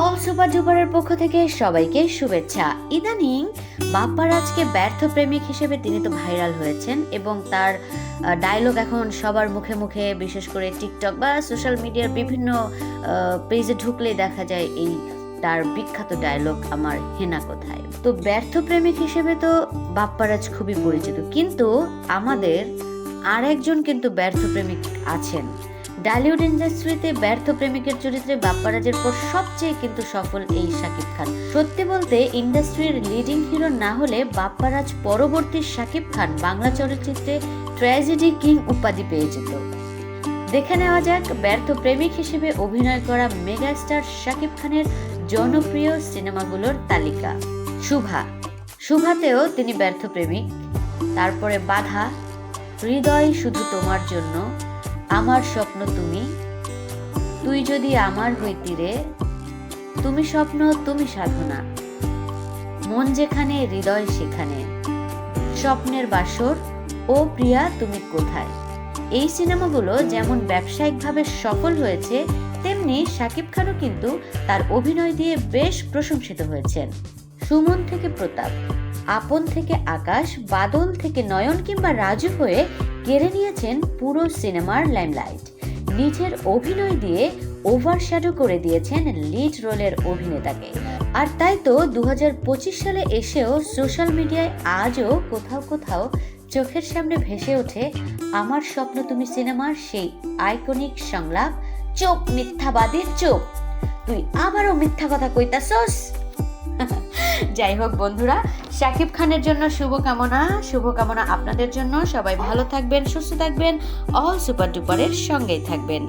All super ডুপারের পক্ষ থেকে সবাইকে শুভেচ্ছা। ইদানিং বাপ্পারাজকে ব্যর্থ প্রেমিক হিসেবে তিনি তো ভাইরাল হয়েছেন এবং তার ডায়লগ এখন সবার মুখে মুখে, বিশেষ করে টিকটক বা সোশ্যাল মিডিয়ার বিভিন্ন পেজে ঢুকলে দেখা যায় এই তার বিখ্যাত ডায়লগ আমার হেনা কোথায়। তো ব্যর্থ প্রেমিক হিসেবে তো বাপ্পারাজ খুবই পরিচিত। কিন্তু আমাদের আর একজন কিন্তু ব্যর্থ প্রেমিক আছেন। ডালিউড ইন্ডাস্ট্রিতে ব্যর্থ প্রেমিকের চরিত্রে বাপ্পারাজের পর সবচেয়ে কিন্তু সফল এই শাকিব খান। সত্যি বলতে ইন্ডাস্ট্রির লিডিং হিরো না হলে বাপ্পারাজ পরবর্তী শাকিব খান বাংলা চলচ্চিত্রে ট্র্যাজেডি কিং উপাধি পেয়ে যেত। দেখে নেওয়া যাক, ব্যর্থ প্রেমিক হিসেবে অভিনয় করা মেগাস্টার শাকিব খানের জনপ্রিয় সিনেমাগুলোর তালিকা। শুভা। শুভাতেও তিনি ব্যর্থ প্রেমিক। তারপরে বাধা। হৃদয় শুধু তোমার জন্য। আমার স্বপ্ন তুমি, তুই যদি আমার হইতিরে তুমি স্বপ্ন, তুমি সাধনা। মন যেখানে, হৃদয় সেখানে। স্বপ্নের বাসর ও প্রিয়া, তুমি কোথায়? এই সিনেমাগুলো যেমন ব্যবসায়িকভাবে সফল হয়েছে, তেমনি শাকিব খানও কিন্তু তার অভিনয় দিয়ে বেশ প্রশংসিত হয়েছেন। সুমন থেকে প্রতাপ, আপন থেকে আকাশ, বাদল থেকে নয়ন কিংবা রাজু হয়ে কেড়ে নিয়েছেন পুরো সিনেমার লাইমলাইট নিজের অভিনয় দিয়ে ওভারশ্যাডো করে দিয়েছেন লিড রোলের অভিনেতাকে। আর তাই তো দু সালে এসেও সোশ্যাল মিডিয়ায় আজও কোথাও কোথাও চোখের সামনে ভেসে ওঠে, আমার স্বপ্ন তুমি সিনেমার সেই আইকনিক সংলাপ। চোখ মিথ্যাবাদীর চোখ। তুই আবারও মিথ্যা কথা কইতাছস? যাই হোক বন্ধুরা, শাকিব খানের জন্য শুভকামনা শুভকামনা আপনাদের জন্য। সবাই ভালো থাকবেন, সুস্থ থাকবেন অল সুপার ডুপারের সঙ্গেই থাকবেন।